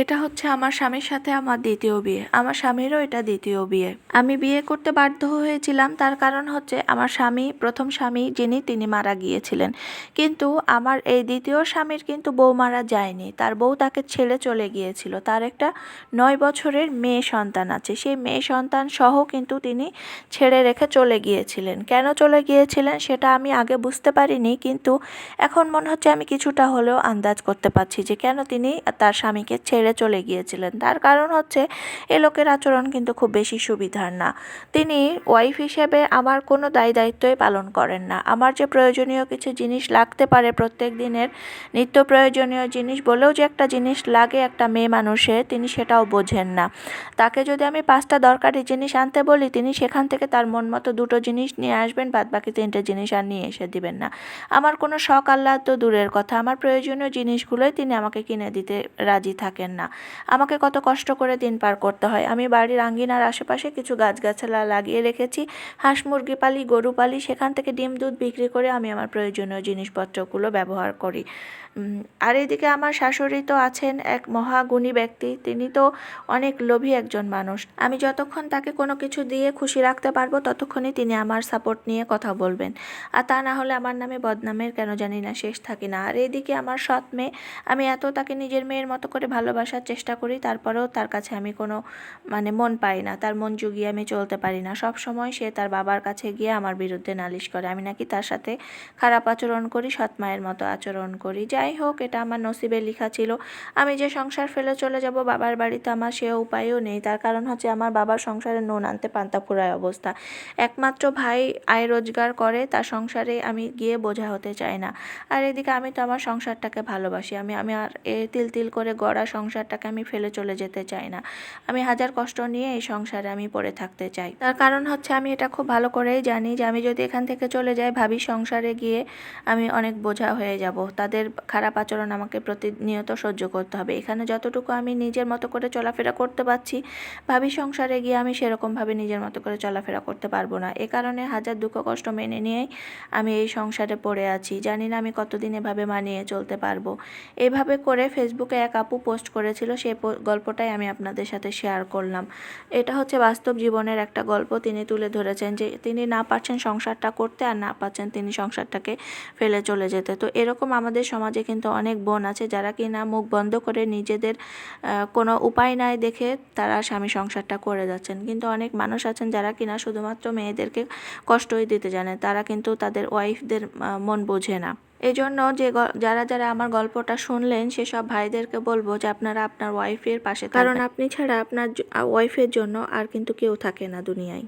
এটা হচ্ছে আমার স্বামীর সাথে আমার দ্বিতীয় বিয়ে। আমার স্বামীরও এটা দ্বিতীয় বিয়ে। আমি বিয়ে করতে বাধ্য হয়েছিলাম, তার কারণ হচ্ছে আমার স্বামী, প্রথম স্বামী যিনি, তিনি মারা গিয়েছিলেন। কিন্তু আমার এই দ্বিতীয় স্বামীর কিন্তু বউ মারা যায়নি। তার বউ তাকে ছেড়ে চলে গিয়েছিল। তার একটা নয় বছরের মেয়ে সন্তান আছে। সেই মেয়ে সন্তান সহ কিন্তু তিনি ছেড়ে রেখে চলে গিয়েছিলেন। কেন চলে গিয়েছিলেন সেটা আমি আগে বুঝতে পারিনি, কিন্তু এখন মনে হচ্ছে আমি কিছুটা হলেও আন্দাজ করতে পারছি যে কেন তিনি তার স্বামীকে ছেড়ে চলে গিয়েছিলেন। তার কারণ হচ্ছে, এ লোকের আচরণ কিন্তু খুব বেশি সুবিধার না। তিনি ওয়াইফ হিসেবে আমার কোনো দায় দায়িত্বই পালন করেন না। আমার যে প্রয়োজনীয় কিছু জিনিস লাগতে পারে প্রত্যেক দিনের, নিত্য প্রয়োজনীয় জিনিস বলেও যে একটা জিনিস লাগে একটা মেয়ে মানুষের, তিনি সেটাও বোঝেন না। তাকে যদি আমি পাঁচটা দরকারি জিনিস আনতে বলি, তিনি সেখান থেকে তার মন মতো দুটো জিনিস নিয়ে আসবেন বাদ বাকি তিনটে জিনিস আর নিয়ে এসে দিবেন না। আমার কোনো শখ আহ্লাদ তো দূরের কথা। আমার প্রয়োজনীয় জিনিসগুলোই তিনি আমাকে কিনে দিতে রাজি থাকেন। না। আমাকে কত কষ্ট করে দিন পার করতে হয়। আমি বাড়ির আঙ্গিনার আশেপাশে কিছু গাছগাছালা লাগিয়ে রেখেছি। হাঁস, মুরগি পালি, গরু পালি, সেখান থেকে ডিম, দুধ বিক্রি করে আমি আমার প্রয়োজনীয় জিনিসপত্রগুলো ব্যবহার করি। আর এদিকে আমার শাশুড়ি তো আছেন এক মহাগুণী ব্যক্তি। তিনি তো অনেক লোভী একজন মানুষ। আমি যতক্ষণ তাকে কোনো কিছু দিয়ে খুশি রাখতে পারব, ততক্ষণই তিনি আমার সাপোর্ট নিয়ে কথা বলবেন। আর তা না হলে আমার নামে বদনামের কেন জানি না শেষ থাকি না। আর এদিকে আমার সৎ মেয়ে, আমি এত তাকে নিজের মেয়ের মতো করে ভালোবাসার চেষ্টা করি, তারপরেও তার কাছে আমি কোনো মানে মন পাই না, তার মন জুগিয়ে আমি চলতে পারি না। সব সময় সে তার বাবার কাছে গিয়ে আমার বিরুদ্ধে নালিশ করে। আমি নাকি তার সাথে খারাপ আচরণ করি, সৎ মায়ের মতো আচরণ করি। যাই হোক, এটা আমার নসিবে লেখা ছিল। আমি যে সংসার ফেলে চলে যাব বাবার বাড়িতে আমার সে উপায়ও নেই। তার কারণ হচ্ছে আমার বাবার সংসারে নুন আনতে পান্তা ফুরায় অবস্থা। একমাত্র ভাই আয় রোজগার করে, তার সংসারে আমি গিয়ে বোঝা হতে চাই না। আর এদিকে আমি তো আমার সংসারটাকে ভালোবাসি। আমি আমি আর এ তিল তিল করে গড়া সংসারটাকে আমি ফেলে চলে যেতে চাই না। আমি হাজার কষ্ট নিয়ে এই সংসারে আমি পড়ে থাকতে চাই। তার কারণ হচ্ছে আমি এটা খুব ভালো করেই জানি যে আমি যদি এখান থেকে চলে যাই, ভাবি সংসারে গিয়ে আমি অনেক বোঝা হয়ে যাব। তাদের খারাপ আচরণ আমাকে প্রতিনিয়ত সহ্য করতে হবে। এখানে যতটুকু আমি নিজের মতো করে চলাফেরা করতে পারছি, ভাবি সংসারে গিয়ে আমি সেরকমভাবে নিজের মতো করে চলাফেরা করতে পারব না। এ কারণে হাজার দুঃখ কষ্ট মেনে নিয়েই আমি এই সংসারে পড়ে আছি। জানি না আমি কতদিন এভাবে মানিয়ে চলতে পারব। এভাবে করে ফেসবুকে এক আপু পোস্ট করেছিল সেই গল্পটাই আমি আপনাদের সাথে শেয়ার করলাম। এটা হচ্ছে বাস্তব জীবনের একটা গল্প তিনি তুলে ধরেছেন যে, তিনি না পারছেন সংসারটা করতে আর না পারছেন তিনি সংসারটাকে ফেলে চলে যেতে। তো এরকম আমাদের সমাজে কিন্তু অনেক বোন আছে যারা কি না মুখ বন্ধ করে নিজেদের কোনো উপায় নাই দেখে তারা স্বামী সংসারটা করে যাচ্ছেন। কিন্তু অনেক মানুষ আছেন যারা কিনা শুধুমাত্র মেয়েদেরকে কষ্টই দিতে জানে, তারা কিন্তু তাদের ওয়াইফদের মন বোঝে না। এই জন্য যে যারা যারা আমার গল্পটা শুনলেন সেসব ভাইদেরকে বলব যে আপনারা আপনার ওয়াইফের পাশে কারণ আপনি ছাড়া আপনার ওয়াইফের জন্য আর কিন্তু কেউ থাকে না দুনিয়ায়।